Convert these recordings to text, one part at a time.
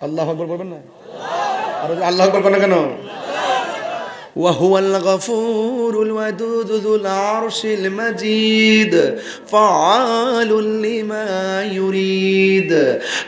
আল্লাহ আকবর বলবেন না আর আল্লাহ আকবর বলেন কেন وهو الغفور الودود ذو العرش المجيد فعال لما يريد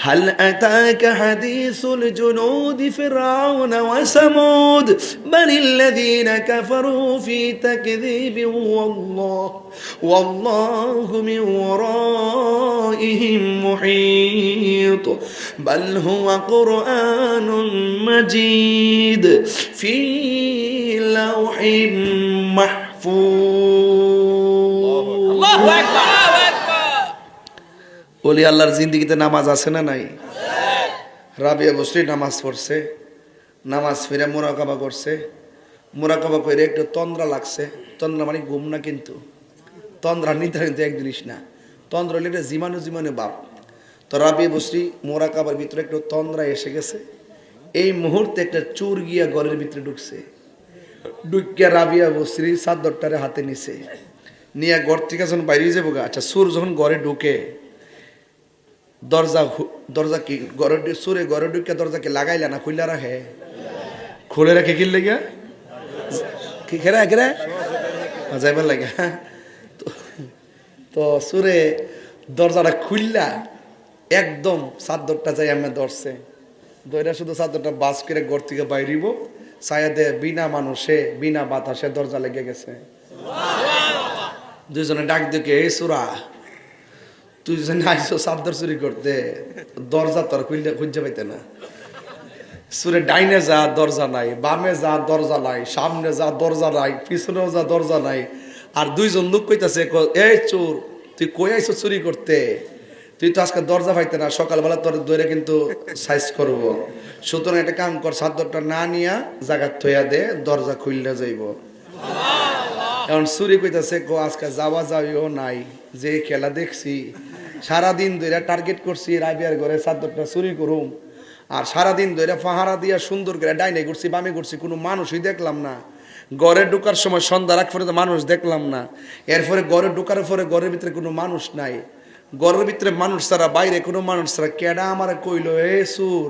هل أتاك حديث الجنود فرعون وثمود بل الذين كفروا في تكذيب والله والله من ورائهم محيط যেহেতু। বাল হুয়া কোরআনুল মজিদ ফি লাউহিম মাহফুজ। আল্লাহু ওলি আল্লাহর জিন্দিগিতে নামাজ আছে না নাই? রাবিয়া বসরি নামাজ পড়ছে নামাজ ফিরে মোরাকাবা করছে। মোরাকাবা করে একটু তন্দ্রা লাগছে। তন্দ্রা মানে ঘুম না কিন্তু। তন্দ্রা নির্ধারিত এক জিনিস না। তন্দ্রা হলে একটা জীবাণু বাপ। তো রাবিয়া বসরি মোরাকাবার ভিতরে একটু তন্দ্রা এসে গেছে। এই মুহূর্তে একটা চোর গিয়া ঘরের ভিতরে ঢুকছে। ডুকিয়া রাবিয়া বসরি চাদরটারে হাতে নিছে। নিয়ে ঘর থেকে যখন বাইরে যাব গা, আচ্ছা সুর যখন ঘরে ঢুকে দরজা দরজা কি ঘরে সুরে ঘরে ঢুকে দরজা কি লাগাইলা না খুললা রাখে? খুলে রাখে কি লেগে কি খেরা যাইবার লাগে তো সুরে দরজাটা খুললা একদম চাদরটা যাই আমি ধরছে। দইরা শুধু চাদরটা বাস করে ঘর থেকে বাইরিব ছায়াদে বিনা মানুষে, বিনা বাতাসে দরজা লেগে গেছে। দুজনে ডাক দেখে এই সুরা, তুই যেন আইসো চাদর চুরি করতে, দরজা তোর খুললে খুঁজে পাইতে না। সুরে ডাইনে যা দরজা নাই, বামে যা দরজা নাই, সামনে যা দরজা নাই, পিছনেও যা দরজা নাই। আর দুইজন লোক কইতাছে, এই চোর, তুই কই আইসো চুরি করতে? তুই তো আজকে দরজা পাইতে না, সকালবেলা তোর দৈরে কিন্তু সাইজ করব। সুতরাং একটা কাম কর, চাদরটা না নিয়া জায়গা থইয়া দে, দরজা খুললে যাইব। এখন চুরি কইতাছে কো আজকে যাওয়া যাওয়াও নাই, যে খেলা দেখছি, সারাদিন ধরে টার্গেট করছি রাবিয়ার ঘরে চাদরটা চুরি করুম, আর সারাদিন ধরে ফাহারা দিয়া সুন্দর করে ডাইনে করছি বামে করছি কোনো মানুষই দেখলাম না। ঘরে ঢোকার সময় সন্ধ্যা রাখ পরে মানুষ দেখলাম না। এরপরে ঘরে ঢোকার পরে ঘরের ভিতরে কোনো মানুষ নাই। ঘরের ভিতরে মানুষ ছাড়া বাইরে কোনো মানুষ ছাড়া কেডা আমার কইলো এ সুর